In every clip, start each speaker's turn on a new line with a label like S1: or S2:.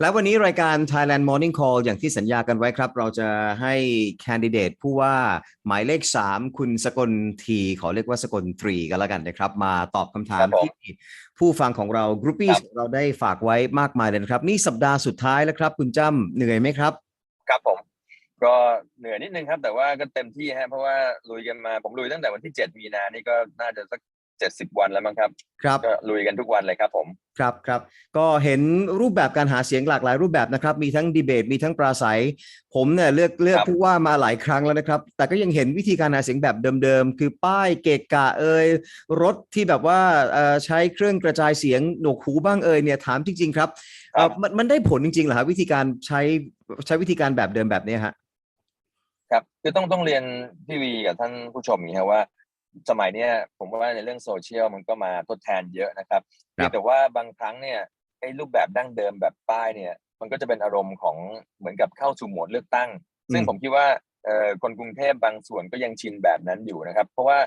S1: และวันนี้รายการ Thailand Morning Call อย่างที่สัญญากันไว้ครับ เราจะให้แคนดิเดตผู้ว่าหมายเลข 3 คุณสกลทีขอเรียกว่าสกลตรีกันแล้วกันนะครับ มาตอบคำถาม
S2: ครับผม
S1: ที่ผู้ฟังของเรากรุ๊ปปี้
S2: ครับ
S1: เราได้ฝากไว้มากมายเลยนะครับ นี่สัปดาห์สุดท้ายแล้วครับ คุณจ้ำเหนื่อยไหมครับ
S2: ครับผม ก็เหนื่อยนิดนึงครับ แต่ว่าก็เต็มที่ฮะเพราะว่าลุยกันมาผมลุยตั้งแต่วันที่ 7 มีนานี่ก็น่าจะสัก 70วันแล้วมั้งครับ
S1: ครับ
S2: ก็ลุยกันทุกวันเลยครับผม
S1: ครับครับก็เห็นรูปแบบการหาเสียงหลากหลายรูปแบบนะครับ มีทั้งดีเบต มีทั้งปราศัย ผมเนี่ยเลือกเลือก
S2: ครับ
S1: ผู้ว่ามาหลายครั้งแล้วนะครับ แต่ก็ยังเห็นวิธีการหาเสียงแบบเดิมๆ คือป้ายเกะกะเอ่ยรถที่แบบว่าเอ่อใช้เครื่องกระจายเสียงหนวกหูบ้างเอ่ยเนี่ยถามจริง ๆ ครับเอ่อมันมันได้ผลจริงๆเหรอครับวิธีการใช้ใช้วิธีการแบบเดิมแบบเนี้ยฮะ
S2: ครับคือต้องต้องเรียนพี่วีกับท่านผู้ชมอย่างนี้ครับว่า สมัยเนี้ยผมว่าในเรื่องโซเชียลมันก็มาทดแทนเยอะนะครับ
S1: ครับ
S2: เพียงแต่ว่าบางครั้งเนี่ยไอ้รูปแบบดั้งเดิมแบบป้ายเนี่ย มันก็จะเป็นอารมณ์ของเหมือนกับเข้าสู่โหมดเลือกตั้ง ซึ่งผมคิดว่าเอ่อคนกรุงเทพบางส่วนก็ยังชินแบบนั้นอยู่นะครับ เพราะว่า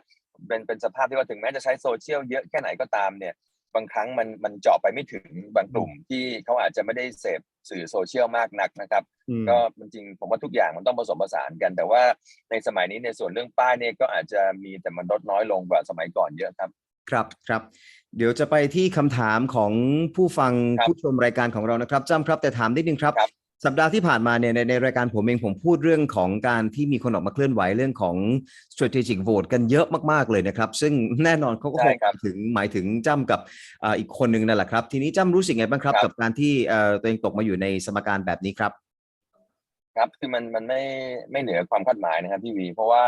S2: เป็นเป็นสภาพที่ว่าถึงแม้จะใช้โซเชียลเยอะแค่ไหนก็ตามเนี่ย บางครั้งมันมันเจาะไปไม่ถึงบางกลุ่มที่เขาอาจจะไม่ได้เสพสื่อโซเชียลมากนักนะครับ
S1: อืม
S2: ก็จริงๆผมว่าทุกอย่างมันต้องผสมผสานกัน แต่ว่าในสมัยนี้ในส่วนเรื่องป้ายเนี่ยก็อาจจะมีแต่มันลดน้อยลงกว่าสมัยก่อนเยอะครับ
S1: ครับครับเดี๋ยวจะไปที่คำถามของผู้ฟัง
S2: ครับ
S1: ผู้ชมรายการของเรานะครับจ้ำครับแต่ถามนิดนึงครับ
S2: ครับ
S1: สัปดาห์ที่ผ่านมาเนี่ยในในรายการผมเองผมพูดเรื่องของการที่มีคนออกมาเคลื่อนไหวเรื่องของ strategic vote กันเยอะมากๆเลยนะครับ ซึ่งแน่นอนเขาก็ค
S2: ใช่
S1: ง
S2: ครับ
S1: ถึงหมายถึงจ้ำกับอ่าอีกคนหนึ่งนั่นแหละครับ ทีนี้จ้ำรู้สึกไงบ้างครับ
S2: ครับ
S1: กับการที่เอ่อตัวเองตกมาอยู่ในสมการแบบนี้ครับ
S2: ครับคือมันมันไม่ไม่เหนือความคาดหมายนะครับพี่วี เพราะว่า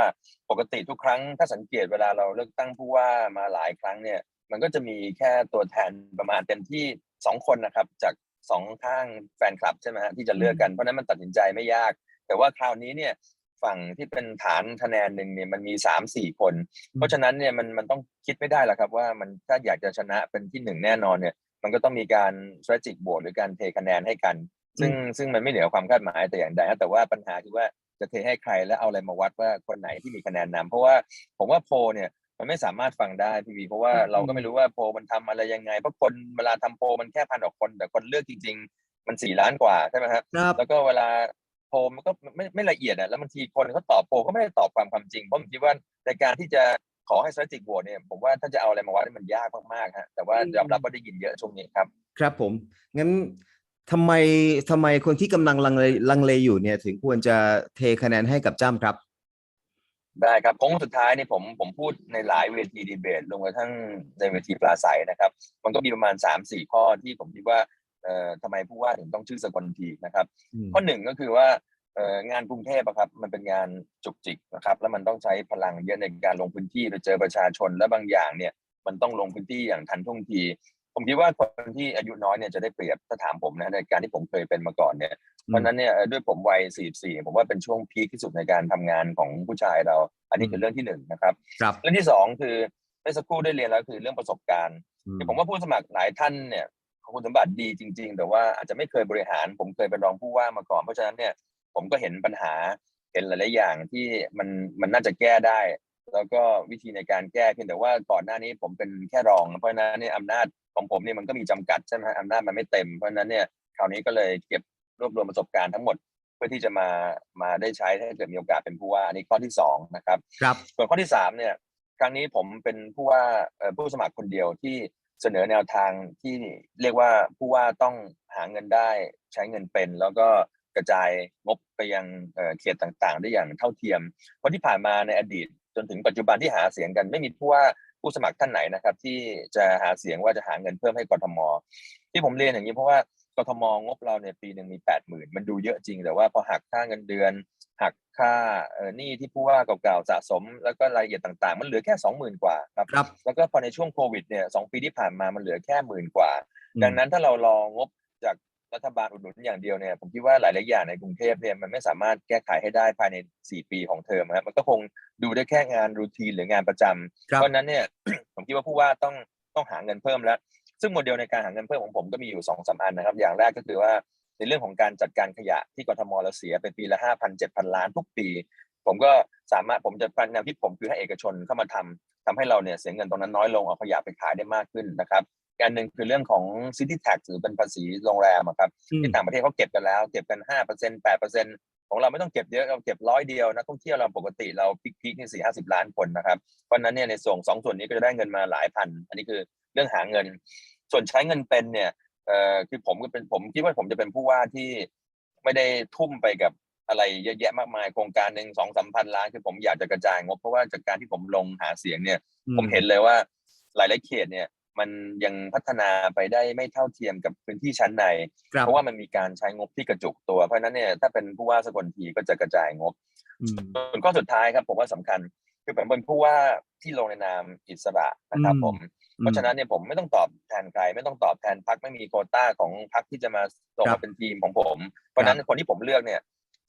S2: ปกติทุกครั้งถ้าสังเกตเวลาเราเลือกตั้งผู้ว่ามาหลายครั้งเนี่ย มันก็จะมีแค่ตัวแทนประมาณเต็มที่สองคนนะครับจาก สองข้างแฟนคลับใช่ไหมฮะที่จะเลือกกันเพราะฉะนั้นมันตัดสินใจไม่ยาก แต่ว่าคราวนี้เนี่ยฝั่งที่เป็นฐานคะแนนหนึ่งเนี่ยมันมีสามสี่คน เพราะฉะนั้นเนี่ยมันมันต้องคิดไม่ได้หรอกครับว่ามันถ้าอยากจะชนะเป็นที่หนึ่งแน่นอนเนี่ย มันก็ต้องมีการ strategic โหวตหรือการเทคะแนนให้กัน ซึ่งซึ่งมันไม่เหนือความคาดหมายแต่อย่างใดนะแต่ว่าปัญหาคือว่าจะเทให้ใครและเอาอะไรมาวัดว่าคนไหนที่มีคะแนนนำเพราะว่าผมว่าโพลเนี่ย มันไม่สามารถฟังได้พี่วีเพราะว่าเราก็ไม่รู้ว่าโพลมันทำอะไรยังไงเพราะคนเวลาทำโพลมันแค่พันกว่าคน แต่คนเลือกจริง ๆ มันสี่ล้านกว่าใช่ไหมครับ
S1: ครับ
S2: แล้วก็เวลาโพลมันก็ไม่ไม่ละเอียดอะแล้วบางทีคนเขาตอบโพลก็ไม่ได้ตอบความความจริงเพราะผมคิดว่าในการที่จะขอให้ strategic โหวตเนี่ยผมว่าถ้าจะเอาอะไรมาวัดนี่มันยากมากๆฮะแต่ว่ายอมรับว่าได้ยินเยอะช่วงนี้ครับ
S1: ครับผมงั้นทำไมทำไมคนที่กำลังลังเลลังเลอยู่เนี่ยถึงควรจะเทคะแนนให้กับจ้ำครับ
S2: ได้ครับโค้งสุดท้ายนี่ผมผมพูดในหลายเวทีดีเบตรวมกระทั่งในเวทีปราศัยนะครับ มันก็มีประมาณ3ามสี่ข้อที่ผมคิดว่าเอ่อทำไมผู้ว่าถึงต้องชื่อสกลทีนะครับ
S1: อืม
S2: ข้อหนึ่งก็คือว่าเอ่องานกรุงเทพอะครับมันเป็นงานจุกจิกนะครับ แล้วมันต้องใช้พลังเยอะในการลงพื้นที่ไปเจอประชาชนและบางอย่างเนี่ยมันต้องลงพื้นที่อย่างทันท่วงที ผมคิดว่าคนที่อายุน้อยเนี่ยจะได้เปรียบถ้าถามผมนะในการที่ผมเคยเป็นมาก่อนเนี่ยเพราะฉะนั้นเนี่ยเอ่อด้วยผมวัย 44 ผมว่าเป็นช่วงพีคที่สุดในการทำงานของผู้ชายเรา อันนี้คือเรื่องที่หนึ่งนะครับ
S1: ครับ
S2: เรื่องที่สองคือเมื่อสักครู่ได้เรียนแล้วคือเรื่องประสบการณ์
S1: อืม
S2: คือผมว่าผู้สมัครหลายท่านเนี่ยคุณสมบัติดีจริง ๆ แต่ว่าอาจจะไม่เคยบริหาร ผมเคยเป็นรองผู้ว่ามาก่อน เพราะฉะนั้นเนี่ยผมก็เห็นปัญหาเห็นหลายๆอย่างที่มันมันน่าจะแก้ได้ แล้วก็วิธีในการแก้เพียงแต่ว่าก่อนหน้านี้ผมเป็นแค่รอง เพราะฉะนั้นเนี่ยอำนาจของผมเนี่ยมันก็มีจำกัดใช่ไหมฮะอำนาจมันไม่เต็มเพราะฉะนั้นเนี่ยคราวนี้ก็เลยเก็บรวบรวมประสบการณ์ทั้งหมดเพื่อที่จะมามาได้ใช้ถ้าเกิดมีโอกาสเป็นผู้ว่าอันนี้ข้อที่สองนะครับ
S1: ครับ
S2: ส่วนข้อที่สามเนี่ยครั้งนี้ผมเป็นผู้ว่าเอ่อผู้สมัครคนเดียวที่เสนอแนวทางที่เรียกว่าผู้ว่าต้องหาเงินได้ใช้เงินเป็น แล้วก็กระจายงบไปยังเอ่อเขตต่างๆ ได้อย่างเท่าเทียมเพราะที่ผ่านมาในอดีต จนถึงปัจจุบันที่หาเสียงกันไม่มีผู้ว่าผู้สมัครท่านไหนนะครับ ที่จะหาเสียงว่าจะหาเงินเพิ่มให้กทม ที่ผมเรียนอย่างนี้เพราะว่ากทมงบเราเนี่ยปีหนึ่งมีแปดหมื่นมันดูเยอะจริง แต่ว่าพอหักค่าเงินเดือน หักค่าเอ่อหนี้ที่ผู้ว่าเก่าๆสะสม แล้วก็รายละเอียดต่างๆ มันเหลือแค่สองหมื่นกว่าครับ
S1: ครับ
S2: แล้วก็พอในช่วงโควิดเนี่ยสองปีที่ผ่านมามันเหลือแค่หมื่นกว่า
S1: อืม
S2: ดังนั้นถ้าเรารองบจาก รัฐบาลอุดหนุนอย่างเดียวเนี่ยผมคิดว่าหลายๆอย่างในกรุงเทพเนี่ยมันไม่สามารถแก้ไขให้ได้ภายใน 4 ปีของเทอมนะครับมันก็คงดูได้แค่งานรูทีนหรืองานประจำ
S1: ครับ
S2: เพราะฉะนั้นเนี่ยผมคิดว่าผู้ว่าต้องต้องหาเงินเพิ่มแล้ว ซึ่งโมเดลในการหาเงินเพิ่มของผมก็มีอยู่สองสามอันนะครับ อย่างแรกก็คือว่าในเรื่องของการจัดการขยะที่กทมเราเสียไปปีละห้าพันเจ็ดพันล้านทุกปี ผมก็สามารถผมจะแนวคิดผมคือให้เอกชนเข้ามาทำทำให้เราเนี่ยเสียเงินตรงนั้นน้อยลงเอาขยะไปขายได้มากขึ้นนะครับ อันหนึ่งคือเรื่องของ City Tax หรือเป็นภาษีโรงแรมอะครับ
S1: อืม
S2: ที่ต่างประเทศเขาเก็บกันแล้วเก็บกันห้าเปอร์เซ็นแปดเปอร์เซ็นของเราไม่ต้องเก็บเยอะเราเก็บร้อยเดียวนักท่องเที่ยวเราปกติเราพิกๆนี่สี่ห้าสิบล้านคนนะครับเพราะฉะนั้นเนี่ยในส่วนสองส่วนนี้ก็จะได้เงินมาหลายพัน อันนี้คือเรื่องหาเงิน ส่วนใช้เงินเป็นเนี่ยเอ่อคือผมก็เป็นผมคิดว่าผมจะเป็นผู้ว่าที่ไม่ได้ทุ่มไปกับอะไรเยอะแยะมากมายโครงการหนึ่งสองสามพันล้านคือผมอยากจะกระจายงบเพราะว่าจากการที่ผมลงหาเสียงเนี่ย ผมเห็นเลยว่าหลายๆเขตเนี่ย มันยังพัฒนาไปได้ไม่เท่าเทียมกับพื้นที่ชั้นใน
S1: ครับ
S2: เพราะว่ามันมีการใช้งบที่กระจุกตัว เพราะฉะนั้นเนี่ยถ้าเป็นผู้ว่าสกลทีก็จะกระจายงบ
S1: อืม
S2: ส่วนข้อสุดท้ายครับผมว่าสำคัญคือผมเป็นผู้ว่าที่ลงในนามอิสระนะครับ
S1: อืม
S2: ผม เพราะฉะนั้นเนี่ยผมไม่ต้องตอบแทนใคร ไม่ต้องตอบแทนพักไม่มีโควต้าของพักที่จะมาส่ง
S1: ครั
S2: มา
S1: บ
S2: เป็นทีมของผม เพราะฉะนั้นคนที่ผมเลือกเนี่ย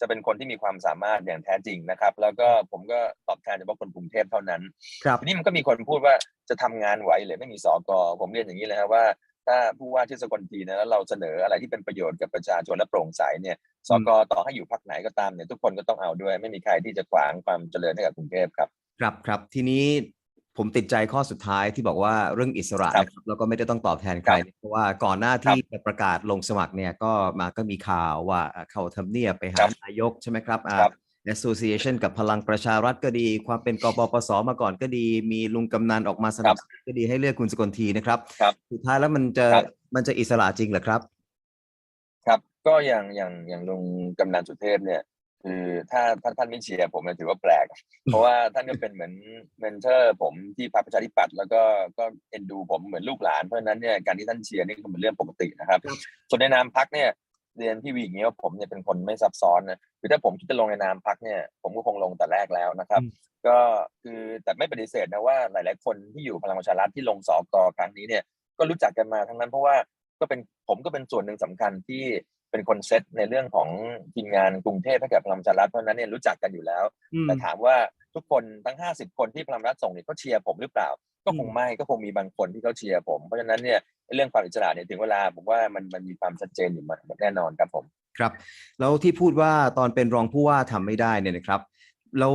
S2: จะเป็นคนที่มีความสามารถอย่างแท้จริงนะครับ แล้วก็ผมก็ตอบแทนเฉพาะคนกรุงเทพเท่านั้น
S1: ครับ
S2: ทีนี้มันก็มีคนพูดว่าจะทำงานไหวหรือไม่มีสอกอผมเรียนอย่างนี้เลยครับว่าถ้าผู้ว่าชื่อสกลทีนะแล้วเราเสนออะไรที่เป็นประโยชน์กับประชาชนและโปร่งใสเนี่ยสกต่อให้อยู่พักไหนก็ตามเนี่ยทุกคนก็ต้องเอาด้วย ไม่มีใครที่จะขวางความเจริญให้กับกรุงเทพครับ
S1: ครับครับทีนี้ ผมติดใจข้อสุดท้ายที่บอกว่าเรื่องอิสระ
S2: ครับ
S1: นะครับแล้วก็ไม่ได้ต้องตอบแทนใคร
S2: ครับ
S1: เพราะว่าก่อนหน้าที่จะประกาศลงสมัครเนี่ยก็มาก็มีข่าวว่าเข้าทำเนียบไปหา
S2: ครับ
S1: นายกใช่ไหมครับอ่า
S2: ครับ
S1: association กับพลังประชารัฐก็ดี ความเป็นกปปสมาก่อนก็ดี มีลุงกำนันออกมาสนับสนุนก็ดีให้เลือกคุณสกลทีนะครับ
S2: ครับ
S1: สุดท้ายแล้วมันจะ
S2: ครับ
S1: มันจะอิสระจริงเหรอครับ
S2: ครับ ก็อย่างอย่างอย่างลุงกำนันสุเทพเนี่ย คือถ้าท่านท่านไม่เชียร์ผมเนี่ยถือว่าแปลก เพราะว่าท่านก็เป็นเหมือนเมนเทอร์ผมที่พรรคประชาธิปัตย์แล้วก็ก็เอ็นดูผมเหมือนลูกหลานเพราะฉะนั้นเนี่ยการที่ท่านเชียร์นี่ก็เป็นเรื่องปกตินะครับ
S1: ครับ
S2: ส่วนในนามพักเนี่ยเรียนพี่วีอย่างนี้ว่าผมเนี่ยเป็นคนไม่ซับซ้อนนะคือถ้าผมคิดจะลงในนามพักเนี่ยผมก็คงลงแต่แรกแล้วนะครับ
S1: อืม
S2: ก็คือแต่ไม่ปฏิเสธนะว่าหลาย ๆ คนที่อยู่พลังประชารัฐที่ลงสอกอครั้งนี้เนี่ยก็รู้จักกันมาทั้งนั้นเพราะว่าก็เป็นผมก็เป็นส่วนหนึ่งสำคัญที่ เป็นคนเซตในเรื่องของทีมงานกรุงเทพให้กับพลังประชารัฐเพราะฉะนั้นเนี่ยรู้จักกันอยู่แล้ว
S1: อืม
S2: แต่ถามว่าทุกคนทั้ง 50 คนที่พลังประชารัฐส่งเนี่ยเขาเชียร์ผมหรือเปล่า ก็คง
S1: อืม
S2: ไม่ก็คงมีบางคนที่เขาเชียร์ผมเพราะฉะนั้นเนี่ยเรื่องความอิสระเนี่ยถึงเวลาผมว่ามันมันมีความชัดเจนอยู่มาแน่นอนครับผม
S1: ครับ แล้วที่พูดว่าตอนเป็นรองผู้ว่าทำไม่ได้เนี่ยนะครับ แล้ว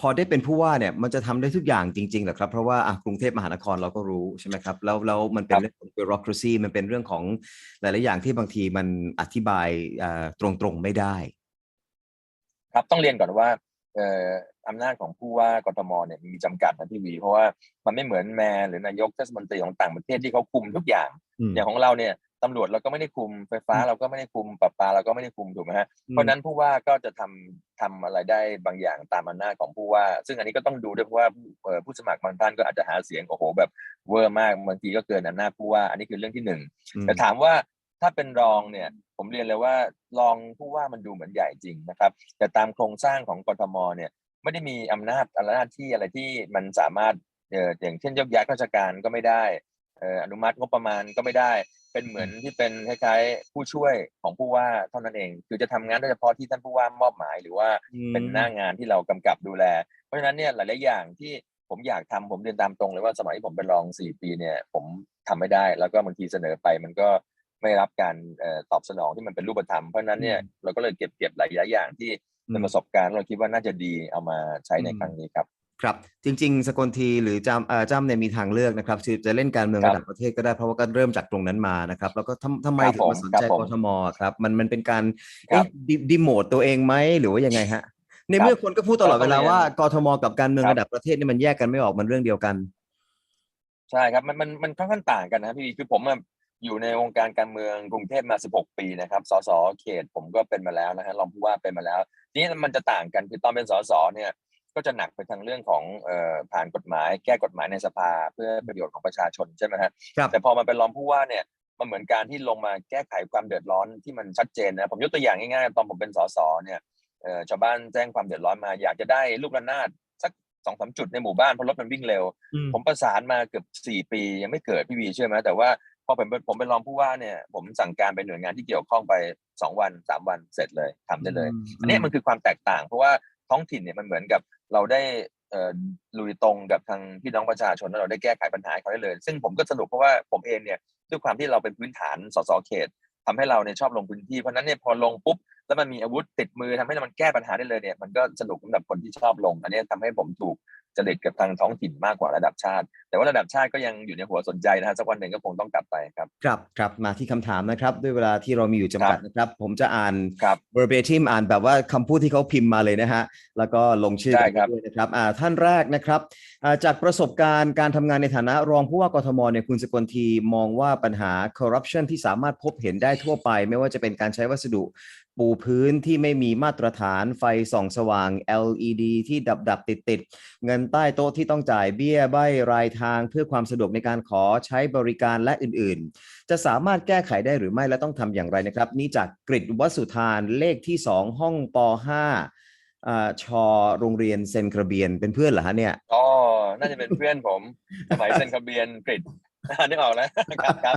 S1: พอได้เป็นผู้ว่าเนี่ยมันจะทำได้ทุกอย่างจริงๆเหรอครับเพราะว่าอะกรุงเทพมหานครเราก็รู้ใช่ไหมครับแล้วแล้วมันเป็น
S2: ครับ
S1: เรื่องของ bureaucracy มันเป็นเรื่องของหลายๆอย่างที่บางทีมันอธิบายเอ่อตรงๆไม่ได้
S2: ครับต้องเรียนก่อนว่าเอ่ออำนาจของผู้ว่ากทมเนี่ยมีจำกัดนะพี่วีเพราะว่ามันไม่เหมือนแมร์หรือนายกเทศมนตรีของต่างประเทศที่เขาคุมทุกอย่าง
S1: อืม
S2: อย่างของเราเนี่ย ตำรวจเราก็ไม่ได้คุมไฟฟ้า
S1: อืม
S2: เราก็ไม่ได้คุมประปาเราก็ไม่ได้คุมถูกไหมฮะ
S1: อืม
S2: เพราะฉะนั้นผู้ว่าก็จะทำทำอะไรได้บางอย่างตามอำนาจของผู้ว่า ซึ่งอันนี้ก็ต้องดูด้วยเพราะว่าผู้เอ่อผู้สมัครบางท่านก็อาจจะหาเสียงโอ้โหแบบเวอร์มากบางทีก็เกินอำนาจผู้ว่า อันนี้คือเรื่องที่หนึ่ง
S1: อืม
S2: แต่ถามว่าถ้าเป็นรองเนี่ยผมเรียนเลยว่ารองผู้ว่ามันดูเหมือนใหญ่จริงนะครับ แต่ตามโครงสร้างของกทมเนี่ยไม่ได้มีอำนาจอะไรหน้าที่อะไรที่มันสามารถเอ่ออย่างเช่นยกย้ายข้าราชการก็ไม่ได้เอ่ออนุมัติงบประมาณก็ไม่ได้ เป็นเหมือนที่เป็นคล้ายๆผู้ช่วยของผู้ว่าเท่านั้นเอง คือจะทำงานได้เฉพาะที่ท่านผู้ว่ามอบหมาย หรือว่าเป็นหน้างานที่เรากำกับดูแล เพราะฉะนั้นเนี่ยหลายๆอย่างที่ผมอยากทำผมเรียนตามตรงเลยว่าสมัยที่ผมเป็นรองสี่ปีเนี่ย ผมทำไม่ได้ แล้วก็บางทีเสนอไปมันก็ไม่รับการเอ่อตอบสนองที่มันเป็นรูปธรรมเพราะฉะนั้นเนี่ย
S1: อืม
S2: เราก็เลยเก็บเก็บหลายๆอย่างที่เป็นประสบการณ์เราคิดว่าน่าจะดีเอามาใช้ในครั้งนี้ครับ
S1: ครับจริง ๆ สกลทีหรือจำเอ่อจำเนี่ยมีทางเลือกนะครับคือจะเล่นการเมือง
S2: ครับ
S1: ระดับประเทศก็ได้เพราะว่าก็เริ่มจากตรงนั้นมานะครับ แล้วก็ทำทำไม
S2: ครับ
S1: ถึงมาสนใจ
S2: ผม
S1: กทมครับ มันมันเป็นการ
S2: ครั
S1: เอ๊ะ
S2: บ
S1: ดิดิโมตตัวเองไหมหรือว่ายังไงฮะ ในเมื่อคนก็พูดตลอดเวลา
S2: ก็ต้องเรียน
S1: ว่ากทมกับการเมือง
S2: ครับ
S1: ระดับประเทศเนี่ยมันแยกกันไม่ออกมันเรื่องเดียวกัน
S2: ใช่ครับมันมันมันค่อนข้างต่างกันนะพี่คือผมอะอยู่ในวงการการเมืองกรุงเทพมา 16 ปีนะครับสสเขตผมก็เป็นมาแล้วนะฮะรองผู้ว่าเป็นมาแล้ว ทีนี้มันจะต่างกันคือตอนเป็นสสเนี่ย ก็จะหนักไปทางเรื่องของเอ่อผ่านกฎหมายแก้กฎหมายในสภาเพื่อประโยชน์ของประชาชนใช่ไหมฮะ
S1: ครับ
S2: แต่พอมาเป็นรองผู้ว่าเนี่ยมันเหมือนการที่ลงมาแก้ไขความเดือดร้อนที่มันชัดเจนนะผมยกตัวอย่างง่ายๆตอนผมเป็นสสเนี่ยเอ่อชาวบ้านแจ้งความเดือดร้อนมา อยากจะได้ลูกระนาดสักสองสามจุดในหมู่บ้านเพราะรถมันวิ่งเร็ว
S1: อืม
S2: ผมประสานมาเกือบสี่ปียังไม่เกิดพี่วีเชื่อไหมแต่ว่าพอผมเป็นผมเป็นรองผู้ว่าเนี่ยผมสั่งการไปหน่วยงานที่เกี่ยวข้องไปสองวันสามวันเสร็จเลยทำได้เลย อันนี้มันคือความแตกต่าง เพราะว่าท้องถิ่นเนี่ยมันเหมือนกับ เราได้เอลุยตรงกับทางพี่น้องประชาชนแล้วเราได้แก้ไขปัญหาเขาได้เลย ซึ่งผมก็สนุกเพราะว่าผมเองเนี่ยด้วยความที่เราเป็นพื้นฐานสสเขตทำให้เราเนี่ยชอบลงพื้นที่เพราะนั้นเนี่ยพอลงปุ๊บแล้วมันมีอาวุธติดมือทำให้มันแก้ปัญหาได้เลยเนี่ยมันก็สนุกสำหรับคนที่ชอบลง อันนี้ทำให้ผมถูก จริตกับทางท้องถิ่นมากกว่าระดับชาติ แต่ว่าระดับชาติก็ยังอยู่ในหัวสนใจนะฮะสักวันหนึ่งก็คงต้องกลับไปครับ
S1: ครับครับมาที่คำถามนะครับ ด้วยเวลาที่เรามีอยู่จำกัดนะครับ ผมจะอ่าน
S2: ครับ
S1: verbatim อ่านแบบว่าคำพูดที่เขาพิมพ์มาเลยนะฮะแล้วก็ลงชื่อ
S2: ได้
S1: กัน
S2: ครับ
S1: ด้วยนะครับอ่าท่านแรกนะครับอ่าจากประสบการณ์การทำงานในฐานะรองผู้ว่ากทมเนี่ยคุณสกลทีมองว่าปัญหา corruption ที่สามารถพบเห็นได้ทั่วไป ไม่ว่าจะเป็นการใช้วัสดุ ปูพื้นที่ไม่มีมาตรฐานไฟส่องสว่าง LED ที่ดับดับติดติดๆเงินใต้โต๊ะที่ต้องจ่ายเบี้ยใบรายทางเพื่อความสะดวกในการขอใช้บริการและอื่นๆ จะสามารถแก้ไขได้หรือไม่และต้องทำอย่างไรนะครับ นี่จากกริดวสุธานเลขที่ 2 ห้องป .5 อ่าชอโรงเรียนเซนกระเบียนเป็นเพื่อนเหรอฮะเนี่ย
S2: อ๋อน่าจะเป็นเพื่อนผมสมัยเซ็นทะเบียนกรีดนึกออกแล้วครับครับ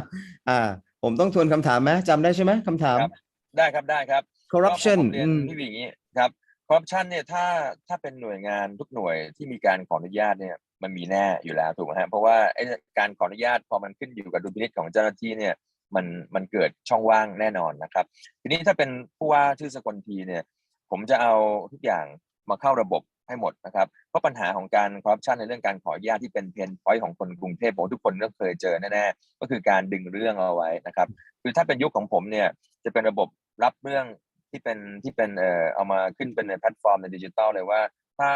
S1: อ่าผมต้องทวนคำถามไหมจำได้ใช่ไหมคำถาม
S2: ครับได้ครับได้ครับ
S1: corruption
S2: ก็ผมเรียน
S1: อืม
S2: พี่วีอย่างนี้ครับคอร์รัปชันเนี่ยถ้าถ้าเป็นหน่วยงานทุกหน่วยที่มีการขออนุญาตเนี่ยมันมีแน่อยู่แล้วถูกไหมฮะเพราะว่าไอ้การขออนุญาตพอมันขึ้นอยู่กับดุลพินิจของเจ้าหน้าที่เนี่ยมันมันเกิดช่องว่างแน่นอนนะครับ ทีนี้ถ้าเป็นผู้ว่าชื่อสกลทีเนี่ย ผมจะเอาทุกอย่างมาเข้าระบบให้หมดนะครับเพราะปัญหาของการคอร์รัปชันในเรื่องการขออนุญาตที่เป็นเพนพอยต์ของคนกรุงเทพผมว่าทุกคนก็เคยเจอแน่ๆก็คือการดึงเรื่องเอาไว้นะครับ คือถ้าเป็นยุคของผมเนี่ยจะเป็นระบบรับเรื่อง ที่เป็นที่เป็นเอ่อเอามาขึ้นเป็นในแพลตฟอร์มในดิจิตอลเลยว่า ถ้า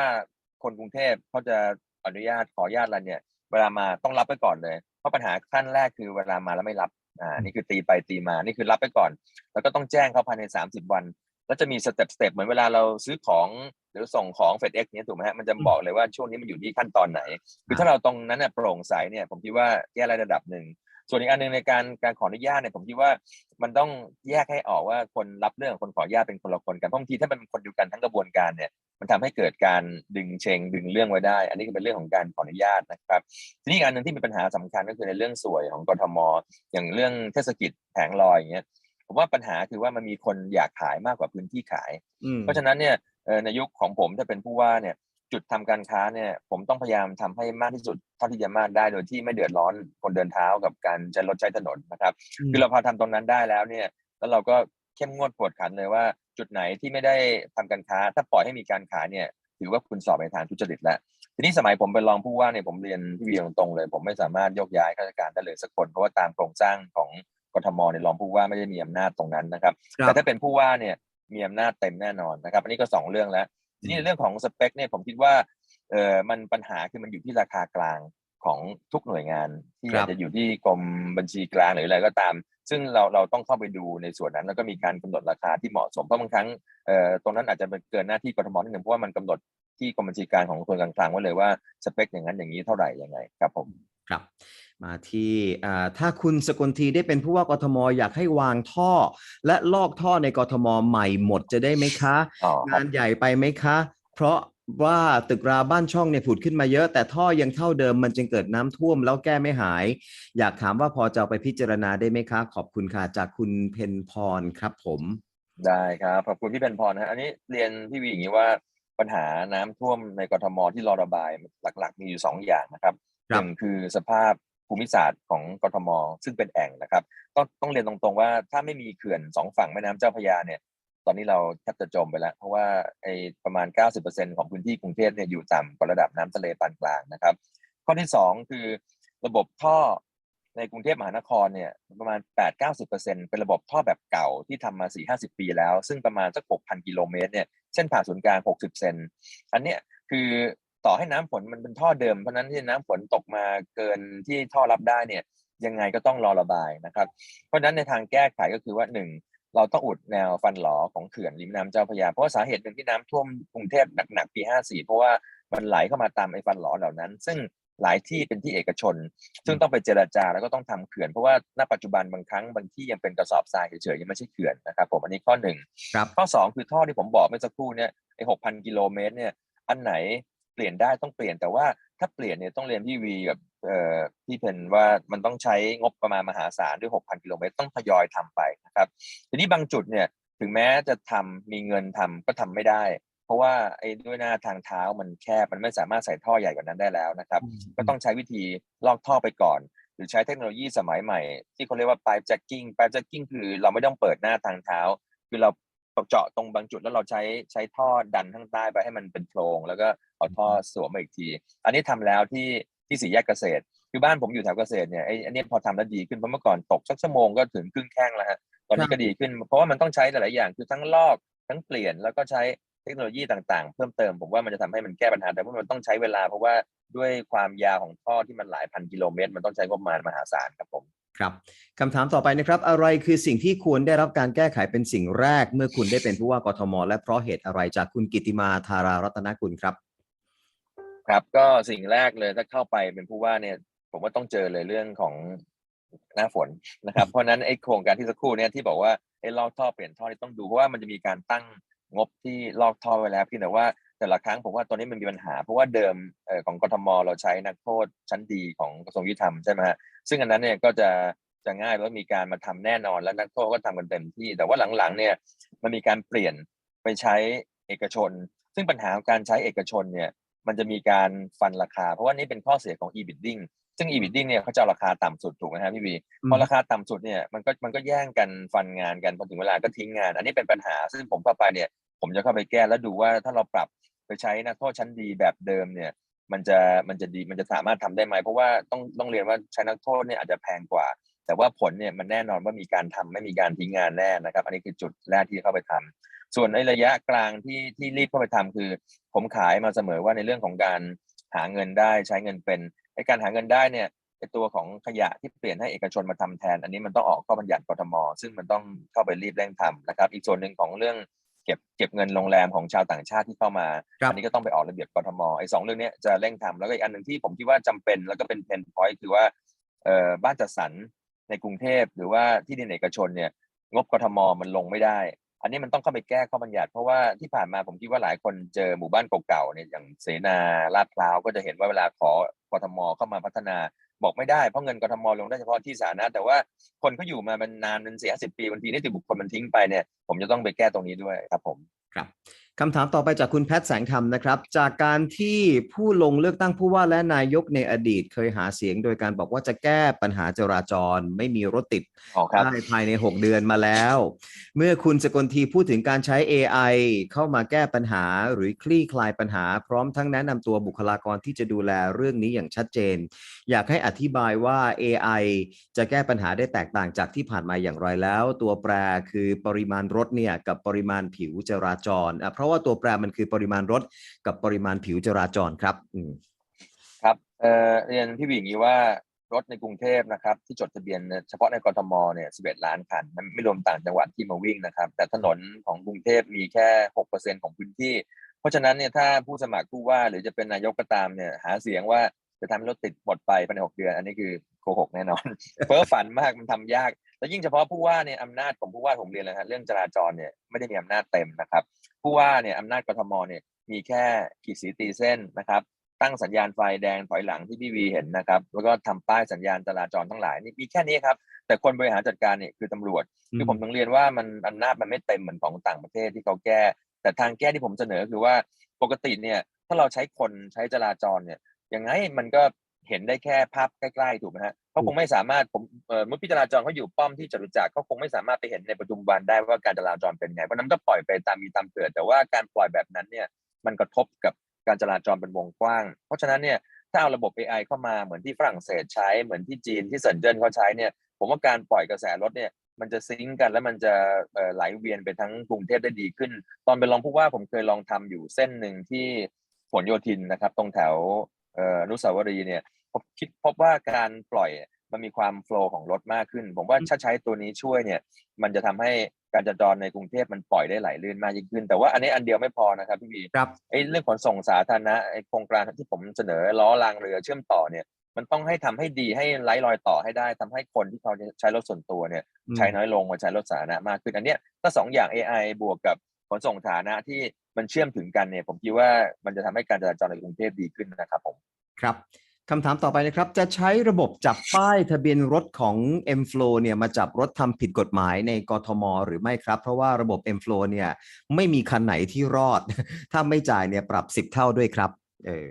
S2: คนกรุงเทพเขาจะอนุญาตขออนุญาตอะไรเนี่ย เวลามาต้องรับไปก่อนเลย เพราะปัญหาขั้นแรกคือเวลามาแล้วไม่รับอ่านี่คือตีไปตีมานี่คือรับไปก่อน แล้วก็ต้องแจ้งเขาภายใน 30 วันแล้วจะมีสเต็ปสเต็ปเหมือนเวลาเราซื้อของหรือส่งของ FedEx เนี่ยถูกไหมฮะมันจะบอกเลยว่าช่วงนี้มันอยู่ที่ขั้นตอนไหน คือถ้าเราตรงนั้นเนี่ยโปร่งใสเนี่ยผมคิดว่าแก้ได้ระดับหนึ่ง ส่วนอีกอันหนึ่งในการการขออนุญาตเนี่ยผมคิดว่ามันต้องแยกให้ออกว่าคนรับเรื่องกับคนขออนุญาตเป็นคนละคนกันเพราะบางทีถ้ามันเป็นคนเดียวกันทั้งกระบวนการเนี่ยมันทำให้เกิดการดึงเชงดึงเรื่องไว้ได้ อันนี้ก็เป็นเรื่องของการขออนุญาตนะครับ ทีนี้อีกอันหนึ่งที่มีปัญหาสำคัญก็คือในเรื่องสวยของกทม อย่างเรื่องเทศกิจแผงลอยอย่างเงี้ยผมว่าปัญหาคือว่ามันมีคนอยากขายมากกว่าพื้นที่ขาย
S1: อืม
S2: เพราะฉะนั้นเนี่ยเอ่อในยุคของผมถ้าเป็นผู้ว่าเนี่ย จุดทำการค้าเนี่ย ผมต้องพยายามทำให้มากที่สุดเท่าที่จะมากได้โดยที่ไม่เดือดร้อนคนเดินเท้ากับการใช้รถใช้ถนนนะครับ คือเราพอทำตรงนั้นได้แล้วเนี่ย แล้วเราก็เข้มงวดกวดขันเลยว่า จุดไหนที่ไม่ได้ทำการค้า ถ้าปล่อยให้มีการขายเนี่ย ถือว่าคุณสอบในทางทุจริตแล้วทีนี้สมัยผมเป็นรองผู้ว่าเนี่ยผมเรียนพี่เวียตรงๆเลย ผมไม่สามารถโยกย้ายข้าราชการได้เลยสักคนเพราะว่าตามโครงสร้างของกทมเนี่ยรองผู้ว่าไม่ได้มีอำนาจตรงนั้นนะครับ
S1: ครับ
S2: แต่ถ้าเป็นผู้ว่าเนี่ยมีอำนาจเต็มแน่นอนนะครับ อันนี้ก็สองเรื่องแล้ว ทีนี้ในเรื่องของสเปคเนี่ยผมคิดว่าเออมันปัญหาคือมันอยู่ที่ราคากลางของทุกหน่วยงาน ที่
S1: ครับ
S2: อาจจะอยู่ที่กรมบัญชีกลางหรืออะไรก็ตาม ซึ่งเราเราต้องเข้าไปดูในส่วนนั้น แล้วก็มีการกำหนดราคาที่เหมาะสมเพราะบางครั้งเอ่อตรงนั้นอาจจะเป็นเกินหน้าที่กทมนิดหนึ่งเพราะว่ามันกำหนดที่กรมบัญชีกลางของกระทรวงการคลังไว้เลยว่าสเปคอย่างนั้นอย่างนี้เท่าไหร่ยังไงครับผม
S1: ครับ มาที่อ่าถ้าคุณสกลทีได้เป็นผู้ว่ากทมอยากให้วางท่อ และลอกท่อในกทมใหม่หมดจะได้ไหมคะ
S2: อ๋อครับ
S1: งานใหญ่ไปไหมคะ เพราะว่าตึกราบ้านช่องเนี่ยผุดขึ้นมาเยอะ แต่ท่อยังเท่าเดิมมันจึงเกิดน้ำท่วมแล้วแก้ไม่หาย อยากถามว่าพอจะเอาไปพิจารณาได้ไหมคะ ขอบคุณค่ะจากคุณเพนพรครับผม
S2: ได้ครับขอบคุณพี่เป็นพรนะฮะอันนี้เรียนพี่วีอย่างนี้ว่าปัญหาน้ำท่วมในกทมที่รอระบายหลัก ๆ มีอยู่สองอย่างนะครับ
S1: ค
S2: ห
S1: รับ
S2: นึ่งคือสภาพ ภูมิศาสตร์ของกทม ซึ่งเป็นแอ่งนะครับต้องต้องเรียนตรงๆว่าถ้าไม่มีเขื่อนสองฝั่งแม่น้ำเจ้าพระยาเนี่ย ตอนนี้เราแทบจะจมไปแล้ว เพราะว่าไอ้ประมาณ 90%ของพื้นที่กรุงเทพเนี่ยอยู่ต่ำกว่าระดับน้ำทะเลปานกลางนะครับ ข้อที่สองคือระบบท่อในกรุงเทพมหานครเนี่ยประมาณ 8-90%เป็นระบบท่อแบบเก่าที่ทำมา 4-50 ปีแล้ว ซึ่งประมาณสัก 6,000 กิโลเมตรเนี่ยเส้นผ่าศูนย์กลาง 60 เซนอันเนี้ยคือ ต่อให้น้ำฝนมันเป็นท่อเดิมเพราะฉะนั้นที่น้ำฝนตกมาเกินที่ท่อรับได้เนี่ยยังไงก็ต้องรอระบายนะครับ เพราะฉะนั้นในทางแก้ไขก็คือว่าหนึ่งเราต้องอุดแนวฟันหลอของเขื่อนริมน้ำเจ้าพระยาเพราะว่าสาเหตุหนึ่งที่น้ำท่วมกรุงเทพหนักๆปี 54 เพราะว่ามันไหลเข้ามาตามไอ้ฟันหลอเหล่านั้น ซึ่งหลายที่เป็นที่เอกชน ซึ่งต้องไปเจรจาแล้วก็ต้องทำเขื่อน เพราะว่าณปัจจุบันบางครั้งบางที่ยังเป็นกระสอบทรายเฉยๆยังไม่ใช่เขื่อนนะครับผมอันนี้ข้อหนึ่ง
S1: ครับ
S2: ข้อสองคือท่อที่ผมบอกเมื่อสักครู่เนี่ยไอ้หกพันกิโลเมตรเนี่ยอันไหน เปลี่ยนได้ต้องเปลี่ยนแต่ว่าถ้าเปลี่ยนเนี่ยต้องเรียนพี่วีกับเอ่อพี่เพนว่ามันต้องใช้งบประมาณมหาศาลด้วยหกพันกิโลเมตรต้องทยอยทำไปนะครับทีนี้บางจุดเนี่ยถึงแม้จะทำมีเงินทำก็ทำไม่ได้ เพราะว่าไอ้ด้วยหน้าทางเท้ามันแคบมันไม่สามารถใส่ท่อใหญ่กว่านั้นได้แล้วนะครับ ก็ต้องใช้วิธีลอกท่อไปก่อน หรือใช้เทคโนโลยีสมัยใหม่ ที่เขาเรียกว่า pipe jacking pipe jacking คือเราไม่ต้องเปิดหน้าทางเท้า คือเรา เจาะตรงบางจุดแล้วเราใช้ใช้ท่อดันข้างใต้ไปให้มันเป็นโพรงแล้วก็เอาท่อสวมมาอีกที อันนี้ทำแล้วที่ที่สี่แยกเกษตร คือบ้านผมอยู่แถวเกษตรเนี่ยไอ้อันนี้พอทำแล้วดีขึ้นเพราะเมื่อก่อนตกสักชั่วโมงก็ถึงครึ่งแข้งแล้วฮะตอนนี้ก็ดีขึ้น เพราะว่ามันต้องใช้หลายๆอย่างคือทั้งลอกทั้งเปลี่ยนแล้วก็ใช้เทคโนโลยีต่างๆ เพิ่มเติมผมว่ามันจะทำให้มันแก้ปัญหาแต่ว่ามันต้องใช้เวลาเพราะว่าด้วยความยาวของท่อที่มันหลายพันกิโลเมตร มันต้องใช้งบประมาณมหาศาลครับผม
S1: ครับคำถามต่อไปนะครับ อะไรคือสิ่งที่ควรได้รับการแก้ไขเป็นสิ่งแรก เมื่อคุณได้เป็นผู้ว่ากทม และเพราะเหตุอะไรจากคุณกิติมาธารารัตนกุลครับ
S2: ครับก็สิ่งแรกเลยถ้าเข้าไปเป็นผู้ว่าเนี่ยผมว่าต้องเจอเลยเรื่องของหน้าฝนนะครับ เพราะนั้นไอ้โครงการที่สักครู่เนี่ยที่บอกว่าไอ้ลอกท่อเปลี่ยนท่อนี่ต้องดูเพราะว่ามันจะมีการตั้งงบที่ลอกท่อไว้แล้วเพียงแต่ว่า แต่ละครั้งผมว่าตอนนี้มันมีปัญหา เพราะว่าเดิมเอ่อของกทมเราใช้นักโทษชั้นดีของกระทรวงยุติธรรมใช่ไหมฮะซึ่งอันนั้นเนี่ยก็จะจะง่ายแล้วมีการมาทำแน่นอน แล้วนักโทษก็ทำกันเต็มที่ แต่ว่าหลังๆเนี่ยมันมีการเปลี่ยนไปใช้เอกชน ซึ่งปัญหาของการใช้เอกชนเนี่ยมันจะมีการฟันราคา เพราะว่านี่เป็นข้อเสียของ e-bidding ซึ่ง e-bidding เนี่ยเขาจะเอาราคาต่ำสุดถูกไหมครับพี่บี
S1: อืม
S2: พอราคาต่ำสุดเนี่ยมันก็มันก็แย่งกันฟันงานกันพอถึงเวลาก็ทิ้งงาน อันนี้เป็นปัญหาซึ่งผมเข้าไปเนี่ย ผมจะเข้าไปแก้แล้วดูว่าถ้าเราปรับไปใช้นักโทษชั้นดีแบบเดิมเนี่ย มันจะมันจะดีมันจะสามารถทำได้ไหมเพราะว่าต้องต้องเรียนว่าใช้นักโทษเนี่ยอาจจะแพงกว่า แต่ว่าผลเนี่ยมันแน่นอนว่ามีการทำไม่มีการทิ้งงานแน่นะครับ อันนี้คือจุดแรกที่เข้าไปทำส่วนในระยะกลางที่ที่รีบเข้าไปทำคือ ผมขายมาเสมอว่าในเรื่องของการหาเงินได้ใช้เงินเป็นในการหาเงินได้เนี่ยไอตัวของขยะที่เปลี่ยนให้เอกชนมาทำแทน อันนี้มันต้องออกข้อบัญญัติกทม ซึ่งมันต้องเข้าไปรีบเร่งทำนะครับ อีกส่วนหนึ่งของเรื่อง เก็บเก็บเงินโรงแรมของชาวต่างชาติที่เข้ามา
S1: ครับ
S2: อันี้ก็ต้องไปออกระเบียบกทมไอ้สองเรื่องเนี้ยจะเร่งทำแล้วก็อีกอันหนึ่งที่ผมคิดว่าจำเป็นแล้วก็เป็นเพนพอยต์คือว่าเอ่อบ้านจัดสรรในกรุงเทพหรือว่าที่ดินเอกชนเนี่ยงบกทมมันลงไม่ได้ อันนี้มันต้องเข้าไปแก้ข้อบัญญัติ เพราะว่าที่ผ่านมาผมคิดว่าหลายคนเจอหมู่บ้านเก่าๆเนี่ยอย่างเสนาลาดพร้าวก็จะเห็นว่าเวลาขอกทมเข้ามาพัฒนา บอกไม่ได้เพราะเงินกทมลงได้เฉพาะที่สาธารณะแต่ว่าคนเขาอยู่มามันนานเป็นเสียสิบปีบางทีนิติบุคคลมันทิ้งไปเนี่ยผมจะต้องไปแก้ตรงนี้ด้วยครับผม
S1: ครับ คำถามต่อไปจากคุณแพทย์แสงธรรมนะครับ จากการที่ผู้ลงเลือกตั้งผู้ว่าและนายกในอดีตเคยหาเสียงโดยการบอกว่าจะแก้ปัญหาจราจรไม่มีรถติด
S2: อ๋อครับ
S1: ได้ภายใน 6 เดือนมาแล้ว เมื่อคุณสกลทีพูดถึงการใช้ AI เข้ามาแก้ปัญหาหรือคลี่คลายปัญหา พร้อมทั้งแนะนำตัวบุคลากรที่จะดูแลเรื่องนี้อย่างชัดเจน อยากให้อธิบายว่า AI จะแก้ปัญหาได้แตกต่างจากที่ผ่านมาอย่างไรแล้ว ตัวแปรคือปริมาณรถเนี่ยกับปริมาณผิวจราจรอะเพราะราะว่าตัวแปรมันคือปริมาณรถกับปริมาณผิวจราจรครับอืม
S2: ครับเอ่อเรียนพี่บีอย่งนี้ว่ารถในกรุงเทพนะครับที่จดทะเบียนเฉพาะในกรทมเนี่ย 11 ล้านคันไม่รวมต่างจังหวัดที่มาวิ่งนะครับ แต่ถนนของกรุงเทพมีแค่ 6%ของพื้นที่ เพราะฉะนั้นเนี่ยถ้าผู้สมัครผู้ว่าหรือจะเป็นนายกก็ตามเนี่ยหาเสียงว่าจะทำให้รถติดหมดไปภายใน 6 เดือน อันนี้คือโกหกแน่นอน เพ้อฝันมากมันทำยาก แล้วยิ่งเฉพาะผู้ว่าเนี่ยอำนาจของผู้ว่าผมเรียนเลยฮะเรื่องจราจรเนี่ยไม่ได้มีอำนาจเต็มนะครับ ผู้ว่าเนี่ยอำนาจกทมเนี่ยมีแค่ขีดสีตีเส้นนะครับ ตั้งสัญญาณไฟแดงถอยหลังที่พี่วีเห็นนะครับ แล้วก็ทำป้ายสัญญาณจราจรทั้งหลายนี่มีแค่นี้ครับ แต่คนบริหารจัดการเนี่ยคือตำรวจ คือผมต้องเรียนว่ามันอำนาจมันไม่เต็มเหมือนของต่างประเทศที่เขาแก้ แต่ทางแก้ที่ผมเสนอคือว่าปกติเนี่ยถ้าเราใช้คนใช้จราจรเนี่ยยังไงมันก็เห็นได้แค่ภาพใกล้ๆถูกไหมฮะ เขาคงไม่สามารถผมเอ่อเมื่อพิจารณาจรเขาอยู่ป้อมที่จตุจักรเขาคงไม่สามารถไปเห็นในปัจจุบันได้ว่าการจราจรเป็นไงเพราะฉะนั้นก็ปล่อยไปตามมีตามเกิด แต่ว่าการปล่อยแบบนั้นเนี่ยมันกระทบกับการจราจรเป็นวงกว้าง เพราะฉะนั้นเนี่ยถ้าเอาระบบ AI เข้ามาเหมือนที่ฝรั่งเศสใช้เหมือนที่จีนที่เซินเจิ้นเขาใช้เนี่ยผมว่าการปล่อยกระแสรถเนี่ยมันจะซิงก์กันแล้วมันจะเอ่อไหลเวียนไปทั้งกรุงเทพได้ดีขึ้น ตอนเป็นรองผู้ว่าผมเคยลองทำอยู่เส้นหนึ่งที่ผลโยธินนะครับ ตรงแถวเอ่ออนุสาวรีย์เนี่ย ผมคิดพบว่าการปล่อยมันมีความโฟล์ของรถมากขึ้น ผมว่าถ้าใช้ตัวนี้ช่วยเนี่ย มันจะทำให้การจราจรในกรุงเทพมันปล่อยได้ไหลลื่นมากยิ่งขึ้น แต่ว่าอันนี้อันเดียวไม่พอนะครับพี่บี
S1: ครับ
S2: ไอ้เรื่องขนส่งสาธารณะไอ้โครงการที่ผมเสนอล้อรางเรือเชื่อมต่อเนี่ยมันต้องให้ทำให้ดีให้ไร้รอยต่อให้ได้ทำให้คนที่เขาจะใช้รถส่วนตัวเนี่ย
S1: อืม
S2: ใช้น้อยลงมาใช้รถสาธารณะมากขึ้นอันเนี้ยถ้าสองอย่าง AI บวกกับขนส่งสาธารณะที่มันเชื่อมถึงกันเนี่ย ผมคิดว่ามันจะทำให้การจราจรในกรุงเทพดีขึ้นนะครับผม
S1: ครับ คำถามต่อไปนะครับ จะใช้ระบบจับป้ายทะเบียนรถของ m f l o w เนี่ยมาจับรถทำผิดกฎหมายในกทม หรือไม่ครับ เพราะว่าระบบ m f l o w เนี่ยไม่มีคันไหนที่รอด ถ้าไม่จ่ายเนี่ยปรับสิบเท่าด้วยครับเออ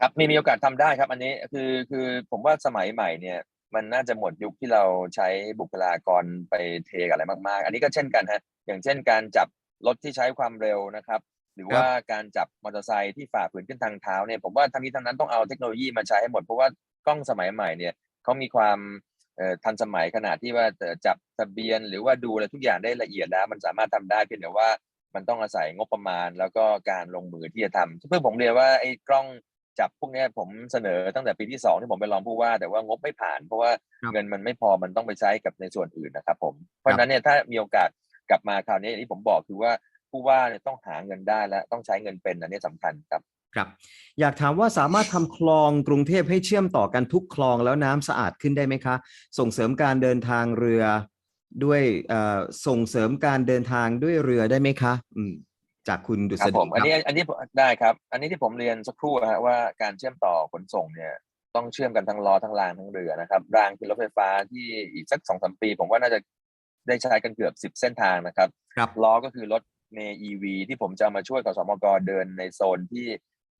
S2: ครับมีมีโอกาสทำได้ครับ อันนี้คือคือผมว่าสมัยใหม่เนี่ยมันน่าจะหมดยุคที่เราใช้บุคลากรไปเทกับอะไรมาก ๆ อันนี้ก็เช่นกันฮะอย่างเช่นการจับรถที่ใช้ความเร็วนะครับ หรือว่าการจับมอเตอร์ไซค์ที่ฝ่าฝืนขึ้นทางเท้าเนี่ยผมว่าทั้งนี้ทั้งนั้นต้องเอาเทคโนโลยีมาใช้ให้หมด เพราะว่ากล้องสมัยใหม่เนี่ยเขามีความเอ่อทันสมัยขนาดที่ว่าจะจับทะเบียน หรือว่าดูอะไรทุกอย่างได้ละเอียดแล้ว มันสามารถทำได้เพียงแต่ว่ามันต้องอาศัยงบประมาณ แล้วก็การลงมือที่จะทำเพื่อผมเรียนว่าไอ้กล้องจับพวกเนี้ยผมเสนอตั้งแต่ปีที่สองที่ผมไปลองผู้ว่า แต่ว่างบไม่ผ่าน เพราะว่า
S1: ครับ
S2: เงินมันไม่พอมันต้องไปใช้กับในส่วนอื่นนะครับผมเพราะฉะนั้นเนี่ยถ้ามีโอกาสกลับมาคราวนี้อย่างที่ผมบอกคือว่า ผู้ว่าเนี่ยต้องหาเงินได้และต้องใช้เงินเป็นอันนี้สำคัญครับ
S1: ครับ อยากถามว่าสามารถทำคลองกรุงเทพให้เชื่อมต่อกันทุกคลองแล้วน้ำสะอาดขึ้นได้ไหมคะ ส่งเสริมการเดินทางเรือด้วยเอ่อส่งเสริมการเดินทางด้วยเรือได้ไหมคะ อืมจากคุณดุ
S2: ค
S1: ษ
S2: รับ
S1: ฎี
S2: ผมอันนี้อันนี้ได้ครับ อันนี้ที่ผมเรียนสักครู่นะฮะว่าการเชื่อมต่อขนส่งเนี่ยต้องเชื่อมกันทั้งล้อทั้งรางทั้งเรือนะครับรางคือรถไฟฟ้าที่อีกสักสองสามปี ผมว่าน่าจะได้ใช้กันเกือบสิบเส้นทางนะครับ
S1: ครับ
S2: ล้อก็คือรถ เมย์ EV ที่ผมจะมาช่วยกสมกเดินในโซนที่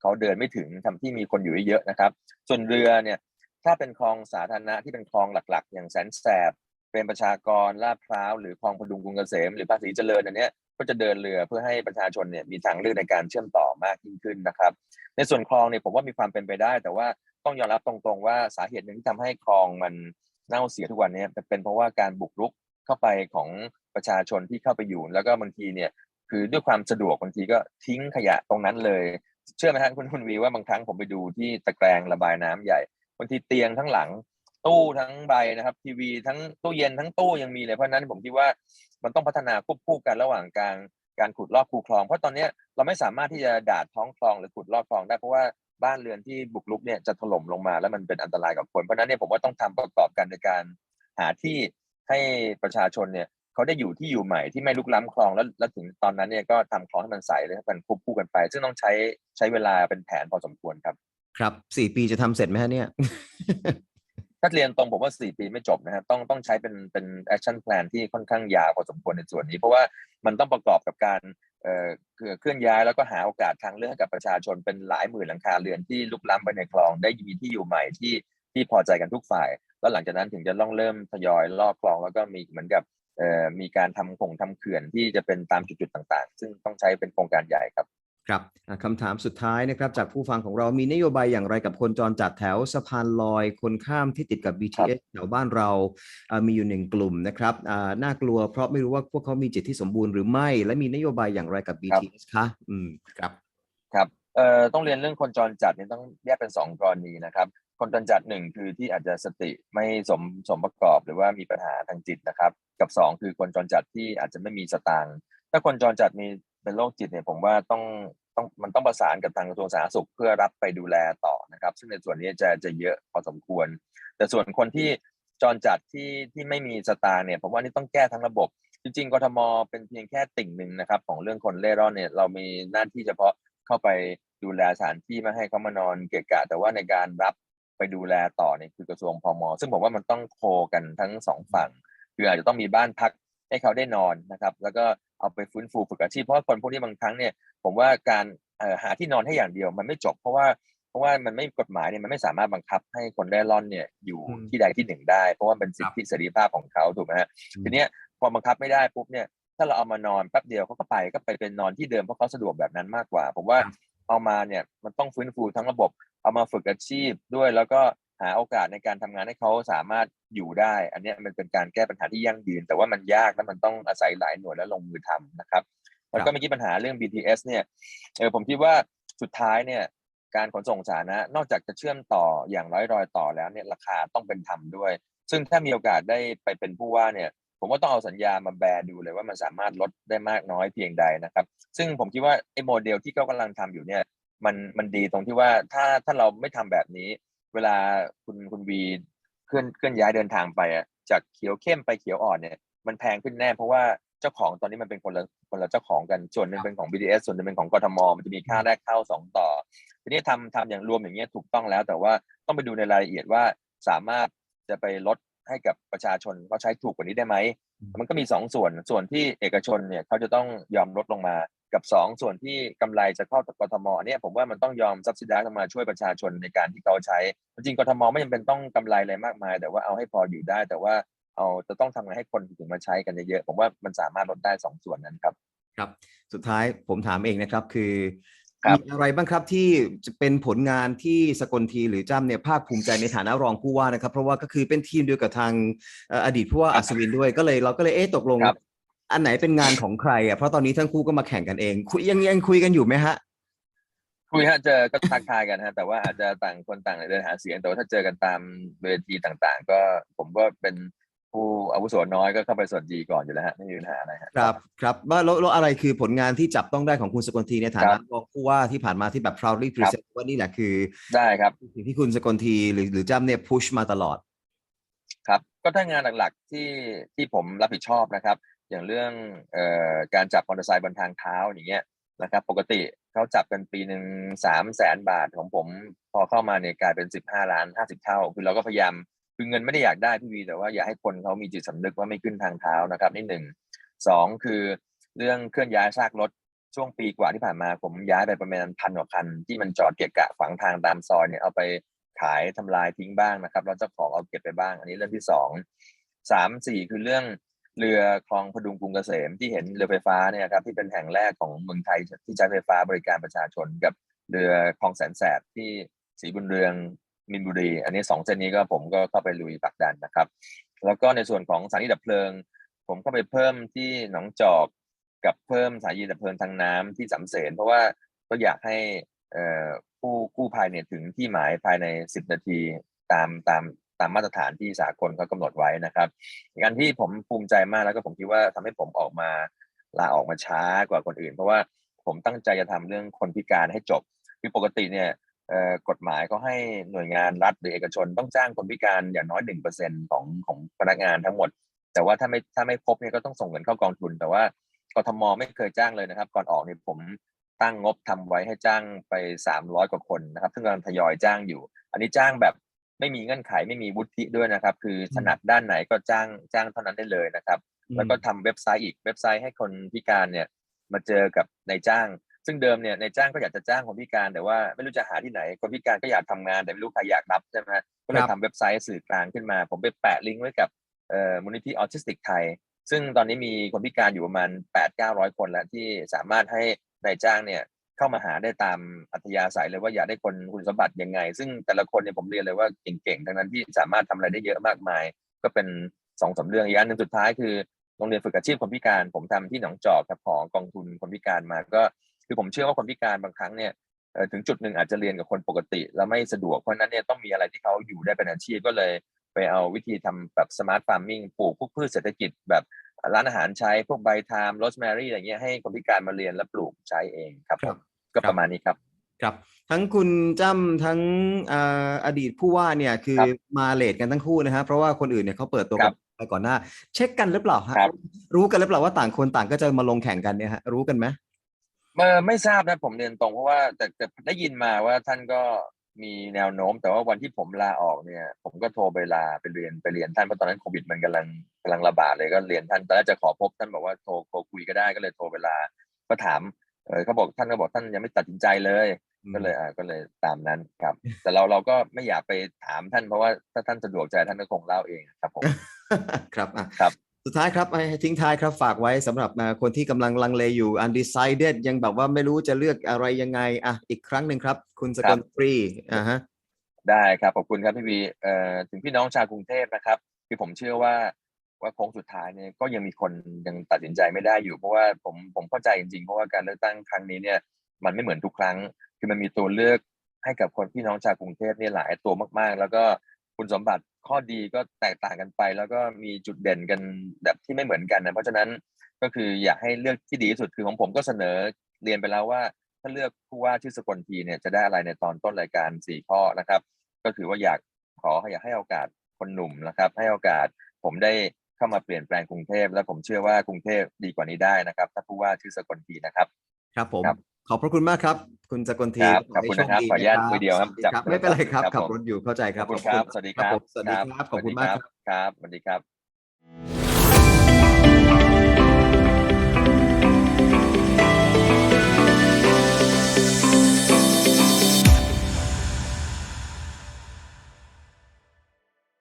S2: เขาเดินไม่ถึงทำที่มีคนอยู่เยอะนะครับ ส่วนเรือเนี่ยถ้าเป็นคลองสาธารณะที่เป็นคลองหลักๆ อย่างแสนแสบ เป็นประชากรลาดพร้าวหรือคลองพดุงกรุงเกษมหรือภาษีเจริญอันเนี้ยก็จะเดินเรือเพื่อให้ประชาชนเนี่ยมีทางเลือกในการเชื่อมต่อมากยิ่งขึ้นนะครับ ในส่วนคลองเนี่ยผมว่ามีความเป็นไปได้ แต่ว่าต้องยอมรับตรงๆว่าสาเหตุหนึ่งที่ทำให้คลองมันเน่าเสียทุกวันเนี้เป็นเพราะว่าการบุกรุกเข้าไปของประชาชนที่เข้าไปอยู่ แล้วก็บางทีเนี่ย คือด้วยความสะดวกบางทีก็ทิ้งขยะตรงนั้นเลย เชื่อไหมฮะคุณคุณวีว่าบางครั้งผมไปดูที่ตะแกรงระบายน้ำใหญ่บางทีเตียงทั้งหลัง ตู้ทั้งใบนะครับ ทีวีทั้งตู้เย็นทั้งตู้ยังมีเลยเพราะนั้นผมคิดว่ามันต้องพัฒนาควบคู่กันระหว่างการการขุดลอกคูคลอง เพราะตอนนี้เราไม่สามารถที่จะดาดท้องคลองหรือขุดลอกคลองได้เพราะว่าบ้านเรือนที่บุกรุกเนี่ยจะถล่มลงมาแล้วมันเป็นอันตรายกับคนเพราะนั้นเนี่ยผมว่าต้องทำประกอบกันในการหาที่ให้ประชาชนเนี่ย เขาได้อยู่ที่อยู่ใหม่ที่ไม่ลุกล้ำคลองแล้วแล้วถึงตอนนั้นเนี่ยก็ทำคลองให้มันใสเลยครับกันควบคู่กันไป ซึ่งต้องใช้ใช้เวลาเป็นแผนพอสมควรครับ
S1: ครับสี่ปีจะทำเสร็จไหมฮะเนี่ย
S2: ถ้าเรียนตรงผมว่า4ปีไม่จบนะฮะต้องต้องใช้เป็นเป็น action plan ที่ค่อนข้างยาวพอสมควรในส่วนนี้ เพราะว่ามันต้องประกอบกับการเอ่อเคลื่อนย้ายแล้วก็หาโอกาสทางเลือกให้กับประชาชนเป็นหลายหมื่นหลังคาเรือนที่ลุกล้ำไปในคลองได้มีที่อยู่ใหม่ที่ที่พอใจกันทุกฝ่าย แล้วหลังจากนั้นถึงจะต้องเริ่มทยอยลอกคลองแล้วก็มีเหมือนกับเอ่อ มีการทำคงทำเขื่อนที่จะเป็นตามจุดๆต่างๆ ซึ่งต้องใช้เป็นโครงการใหญ่ครับ
S1: ครับอะคำถามสุดท้ายนะครับ จากผู้ฟังของเรามีนโยบายอย่างไรกับคนจรจัดแถวสะพานลอยคนข้ามที่ติดกับ BTS แถวบ้านเราอ่ามีอยู่หนึ่งกลุ่มนะครับอ่าน่ากลัวเพราะไม่รู้ว่าพวกเขามีจิตที่สมบูรณ์หรือไม่ และมีนโยบายอย่างไรกับ BTS คะอืมครับ
S2: ครับเอ่อต้องเรียนเรื่องคนจรจัดเนี่ยต้องแยกเป็นสองกรณีนะครับ คนจรจัดหนึ่งคือที่อาจจะสติไม่สมสมประกอบหรือว่ามีปัญหาทางจิตนะครับ กับสองคือคนจรจัดที่อาจจะไม่มีสตางค์ถ้าคนจรจัดมีเป็นโรคจิตเนี่ยผมว่าต้องต้องมันต้องประสานกับทางกระทรวงสาธารณสุขเพื่อรับไปดูแลต่อนะครับ ซึ่งในส่วนนี้จะจะเยอะพอสมควร แต่ส่วนคนที่จรจัดที่ที่ไม่มีสตางค์เนี่ยผมว่านี่ต้องแก้ทั้งระบบ จริงๆกทมเป็นเพียงแค่ติ่งหนึ่งนะครับ ของเรื่องคนเร่ร่อนเนี่ยเรามีหน้าที่เฉพาะเข้าไปดูแลสถานที่ไม่ให้เขามานอนเกะกะ แต่ว่าในการรับ ไปดูแลต่อเนี่ยคือกระทรวงพมซึ่งผมว่ามันต้องโคกันทั้งสองฝั่ง คืออาจจะต้องมีบ้านพักให้เขาได้นอนนะครับ แล้วก็เอาไปฟื้นฟูฝึกอาชีพเพราะว่าคนพวกนี้บางครั้งเนี่ย ผมว่าการเอ่อหาที่นอนให้อย่างเดียว มันไม่จบเพราะว่าเพราะว่ามันไม่กฎหมายเนี่ยมันไม่สามารถบังคับให้คนเร่ร่อนเนี่ยอยู่
S1: อืม
S2: ที่ใดที่หนึ่งได้ เพราะว่าเป็นสิทธิเสรีภาพของเขาถูกไหมฮะ
S1: อืม
S2: ทีเนี้ยพอบังคับไม่ได้ปุ๊บเนี่ยถ้าเราเอามานอนแป๊บเดียวเขาก็ไปก็ไปเป็นนอนที่เดิมเพราะเขาสะดวกแบบนั้นมากกว่า ผมว่า เอามาเนี่ยมันต้องฟื้นฟูทั้งระบบ เอามาฝึกอาชีพด้วย แล้วก็หาโอกาสในการทำงานให้เขาสามารถอยู่ได้ อันเนี้ยมันเป็นการแก้ปัญหาที่ยั่งยืน แต่ว่ามันยากและมันต้องอาศัยหลายหน่วยและลงมือทำนะครับ แล้วก็เมื่อกี้ปัญหาเรื่อง BTS เนี่ยเออผมคิดว่าสุดท้ายเนี่ยการขนส่งสาธารณะนอกจากจะเชื่อมต่ออย่างร้อยรอยต่อแล้วเนี่ยราคาต้องเป็นธรรมด้วย ซึ่งถ้ามีโอกาสได้ไปเป็นผู้ว่าเนี่ย ผมว่าต้องเอาสัญญามาแบรดูเลยว่ามันสามารถลดได้มากน้อยเพียงใดนะครับ ซึ่งผมคิดว่าไอ้โมเดลที่เขากำลังทำอยู่เนี่ยมันมันดีตรงที่ว่าถ้าถ้าเราไม่ทำแบบนี้ เวลาคุณคุณวีเคลื่อนเคลื่อนย้ายเดินทางไปอะจากเขียวเข้มไปเขียวอ่อนเนี่ยมันแพงขึ้นแน่เพราะว่าเจ้าของตอนนี้มันเป็นคนละคนละเจ้าของกันส่วนหนึ่งเป็นของ BTS ส่วนหนึ่งเป็นของกทมมันจะมีค่าแรกเข้าสองต่อ ทีนี้ทำทำอย่างรวมอย่างเงี้ยถูกต้องแล้ว แต่ว่าต้องไปดูในรายละเอียดว่าสามารถจะไปลด ให้กับประชาชนเขาใช้ถูกกว่านี้ได้ไหม มันก็มีสองส่วน ส่วนที่เอกชนเนี่ยเขาจะต้องยอมลดลงมา กับสองส่วนที่กำไรจะเข้าจากกทมเนี่ยผมว่ามันต้องยอมซับซิได้ลงมาช่วยประชาชนในการที่เขาใช้ จริงๆกทมไม่จำเป็นต้องกำไรอะไรมากมาย แต่ว่าเอาให้พออยู่ได้ แต่ว่าเอาจะต้องทำไงให้คนถึงมาใช้กันเยอะๆผมว่ามันสามารถลดได้สองส่วนนั้นครับ
S1: ครับ สุดท้ายผมถามเองนะครับคือ
S2: ครับ
S1: มีอะไรบ้างครับที่จะเป็นผลงานที่สกลทีหรือจ้ำเนี่ยภาคภูมิใจในฐานะรองผู้ว่านะครับ เพราะว่าก็คือเป็นทีมเดียวกับทางเอ่ออดีตผู้ว่าอัศวินด้วยก็เลยเราก็เลยเอ๊ะตกลง
S2: ครับ
S1: อันไหนเป็นงานของใครอะเพราะตอนนี้ทั้งคู่ก็มาแข่งกันเองคุยยังยังคุยกันอยู่ไหมฮะ
S2: คุยฮะเจอก็ทักทายกันฮะแต่ว่าอาจจะต่างคนต่างเดินหาเสียงแต่ว่าถ้าเจอกันตามเวทีต่าง ๆ ก็ผมก็เป็น ผู้อาวุโสน้อยก็เข้าไปสวัสดีก่อนอยู่แล้วฮะไม่มีปัญหาอะไรฮะ
S1: ครับครับว่าแล้วแล้วอะไรคือผลงานที่จับต้องได้ของคุณสกลทีในฐา
S2: ครั
S1: นะ
S2: บ
S1: รองผู้ว่าที่ผ่านมาที่แบบ proudly present ว่านี่แหละคือ
S2: ได้ครับ
S1: สิ่งที่คุณสกลทีหรือหรือจ้ำเนี่ย push มาตลอด
S2: ครับ ก็ถ้างานหลักๆที่ที่ผมรับผิดชอบนะครับ อย่างเรื่องเอ่อการจับมอเตอร์ไซค์บนทางเท้าอย่างเงี้ยนะครับ ปกติเขาจับกันปีหนึ่งสามแสนบาทของผม พอเข้ามาเนี่ยกลายเป็นสิบห้าล้านห้าสิบเท่า คือเราก็พยายาม คือเงินไม่ได้อยากได้พี่วีแต่ว่าอยากให้คนเขามีจิตสำนึกว่าไม่ขึ้นทางเท้านะครับนี่หนึ่งสองคือเรื่องเคลื่อนย้ายซากรถช่วงปีกว่าที่ผ่านมาผมย้ายไปประมาณพันกว่าคัน ที่มันจอดเกะกะฝังทางตามซอยเนี่ยเอาไปขายทำลายทิ้งบ้างนะครับแล้วเจ้าของเอาเก็บไปบ้าง อันนี้เรื่องที่สองสามสี่คือเรื่องเรือคลองพดุงกรุงเกษมที่เห็นเรือไฟฟ้าเนี่ยครับที่เป็นแห่งแรกของเมืองไทยที่ใช้ไฟฟ้าบริการประชาชนกับเรือคลองแสนแสบที่ศรีบุญเรือง มินบุรี อันนี้สองเส้นนี้ก็ผมก็เข้าไปลุยผลักดันนะครับ แล้วก็ในส่วนของสถานีดับเพลิง ผมเข้าไปเพิ่มที่หนองจอกกับเพิ่มสถานีดับเพลิงทางน้ำที่สำเสนเพราะว่าก็อยากให้ผู้กู้ภัยเนี่ยถึงที่หมายภายใน 10 นาทีตามตามตามมาตรฐานที่สากลเขากำหนดไว้นะครับอีกอันที่ผมภูมิใจมากแล้วก็ผมคิดว่าทำให้ผมออกมาลาออกมาช้ากว่าคนอื่น เพราะว่าผมตั้งใจจะทำเรื่องคนพิการให้จบคือปกติเนี่ย กฎหมายเขาให้หน่วยงานรัฐหรือเอกชนต้องจ้างคนพิการอย่างน้อยหนึ่งเปอร์เซ็นของของพนักงานทั้งหมด แต่ว่าถ้าไม่ถ้าไม่ครบเนี่ยก็ต้องส่งเงินเข้ากองทุน แต่ว่ากทมไม่เคยจ้างเลยนะครับ ก่อนออกเนี่ยผมตั้งงบทำไว้ให้จ้างไปสามร้อยกว่าคนนะครับ ซึ่งกำลังทยอยจ้างอยู่ อันนี้จ้างแบบไม่มีเงื่อนไขไม่มีวุฒิด้วยนะครับ คือถนัดด้านไหนก็จ้างจ้างเท่านั้นได้เลยนะครับ แล้วก็ทำเว็บไซต์อีกเว็บไซต์ให้คนพิการเนี่ยมาเจอกับนายจ้าง ซึ่งเดิมเนี่ยนายจ้างก็อยากจะจ้างคนพิการ แต่ว่าไม่รู้จะหาที่ไหนคนพิการก็อยากทำงานแต่ไม่รู้ใครอยากรับใช่ไหมฮะก็เลย
S1: ครับ
S2: ทำเว็บไซต์สื่อกลางขึ้นมา ผมไปแปะลิงก์ไว้กับเอ่อมูลนิธิออทิสติกไทย ซึ่งตอนนี้มีคนพิการอยู่ประมาณ 8 9 0 0 คนแล้วที่สามารถให้นายจ้างเนี่ยเข้ามาหาได้ตามอัธยาศัยเลยว่าอยากได้คนคุณสมบัติยังไง ซึ่งแต่ละคนเนี่ยผมเรียนเลยว่าเก่งๆทั้งนั้นที่สามารถทำอะไรได้เยอะมากมาย ก็เป็นสองสามเรื่องอีกอันหนึ่งสุดท้ายคือโรงเรียนฝึกอาชีพคนพิการ ผมทำที่หนองจอกกับของกองทุนคนพิการมาก็ คือผมเชื่อว่าคนพิการบางครั้งเนี่ยเอ่อถึงจุดหนึ่งอาจจะเรียนกับคนปกติ แล้วไม่สะดวกเพราะฉะนั้นเนี่ยต้องมีอะไรที่เขาอยู่ได้เป็นอาชีพก็เลยไปเอาวิธีทำแบบสมาร์ทฟาร์มมิ่งปลูกพวกพืชเศรษฐกิจแบบร้านอาหารใช้พวกใบทามโรสแมรี่อะไรเงี้ยให้คนพิการมาเรียนและปลูกใช้เองครับ
S1: ค
S2: ผ
S1: รับ
S2: มก็ประมาณนี้ครับ
S1: ครับ ทั้งคุณจ้ำทั้งเอ่ออดีตผู้ว่าเนี่ยคือ
S2: ครับ
S1: มาเลทกันทั้งคู่นะฮะเพราะว่าคนอื่นเนี่ยเขาเปิดตัว
S2: ครั
S1: กับนไปก่อนหน้า เช็คกันหรือเปล่าฮะ
S2: ครับ
S1: รู้กันหรือเปล่าว่าต่างคนต่างก็จะมาลงแข่งกันเนี่ยฮะรู้กันไหม
S2: เออไม่ทราบนะผมเรียนตรงเพราะว่าแต่แต่ได้ยินมาว่าท่านก็มีแนวโน้ม แต่ว่าวันที่ผมลาออกเนี่ย ผมก็โทรไปลาไปเรียนไปเรียนท่านเพราะตอนนั้นโควิดมันกำลังกำลังระบาดเลยก็เรียนท่านตอนแรกจะขอพบท่านบอกว่าโทรโทรคุยก็ได้ก็เลยโทรเวลาก็ถามเออเขาบอกท่านก็บอกท่านยังไม่ตัดสินใจเลยก็เลยอ่าก็เลยตามนั้นครับ แต่เราเราก็ไม่อยากไปถามท่านเพราะว่าถ้าท่านสะดวกใจท่านก็คงเล่าเองครับผม
S1: ครับอะ
S2: ครับ
S1: สุดท้ายครับให้ทิ้งท้ายครับฝากไว้สำหรับอ่าคนที่กำลังลังเลอยู่ undecided ยังแบบว่าไม่รู้จะเลือกอะไรยังไงอะอีกครั้งหนึ่งครับ คุณสกลฟรีอ่าฮะ
S2: ได้ครับขอบคุณครับพี่วีเอ่อถึงพี่น้องชาวกรุงเทพนะครับคือผมเชื่อว่าว่าโค้งสุดท้ายเนี่ยก็ยังมีคนยังตัดสินใจไม่ได้อยู่ เพราะว่าผมผมเข้าใจจริงๆ เพราะว่าการเลือกตั้งครั้งนี้เนี่ยมันไม่เหมือนทุกครั้ง คือมันมีตัวเลือกให้กับคนพี่น้องชาวกรุงเทพเนี่ยหลายตัวมากๆ แล้วก็ คุณสมบัติข้อดีก็แตกต่างกันไป แล้วก็มีจุดเด่นกันแบบที่ไม่เหมือนกันนะเพราะฉะนั้นก็คืออยากให้เลือกที่ดีที่สุดคือของผมก็เสนอเรียนไปแล้วว่า ถ้าเลือกผู้ว่าชื่อสกลทีเนี่ยจะได้อะไรในตอนต้นรายการสี่ข้อนะครับ ก็คือว่าอยากขออยากให้โอกาสคนหนุ่มนะครับ ให้โอกาสผมได้เข้ามาเปลี่ยนแปลงกรุงเทพและผมเชื่อว่ากรุงเทพดีกว่านี้ได้นะครับ ถ้าผู้ว่าชื่อสกลทีนะครับ
S1: ครับผม
S2: ครับ
S1: ขอบพระคุณมากครับ คุณสกลที
S2: ครับ
S1: ขอให้
S2: ขอบคุณ
S1: โช
S2: นะครับ
S1: ดี
S2: ขออนุญาตะ
S1: รับ
S2: คุยเดียวครับ
S1: สวัส
S2: จับ
S1: ไม่เป็นไรครับ
S2: ครับ
S1: ขับ
S2: ผม
S1: รถอยู่เข้าใจค
S2: ข
S1: รั
S2: อ
S1: บบ
S2: คุณครับสวัสดีครับ
S1: ผมสวัสดีครับขอบคุณมากครับ
S2: ครับสวัสดีครับ